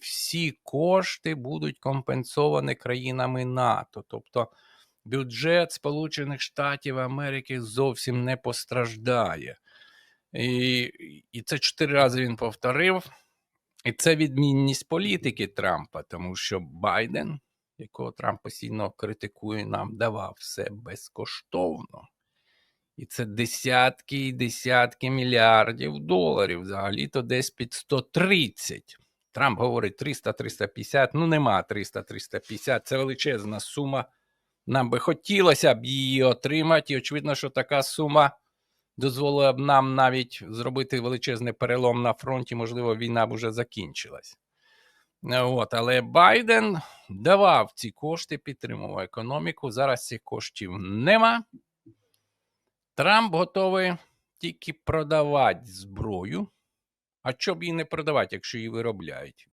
всі кошти будуть компенсовані країнами НАТО. Тобто бюджет Сполучених Штатів Америки зовсім не постраждає. І, і це чотири рази він повторив. І це відмінність політики Трампа, тому що Байден, якого Трамп постійно критикує, нам давав все безкоштовно. І це десятки і десятки мільярдів доларів. Взагалі-то десь під 130. Трамп говорить 300-350, ну нема 300-350. Це величезна сума. Нам би хотілося б її отримати. І очевидно, що така сума дозволила б нам навіть зробити величезний перелом на фронті. Можливо, війна б уже закінчилась. От, але Байден давав ці кошти, підтримував економіку. Зараз цих коштів нема. Трамп готовий тільки продавати зброю. А що б її не продавати, якщо її виробляють?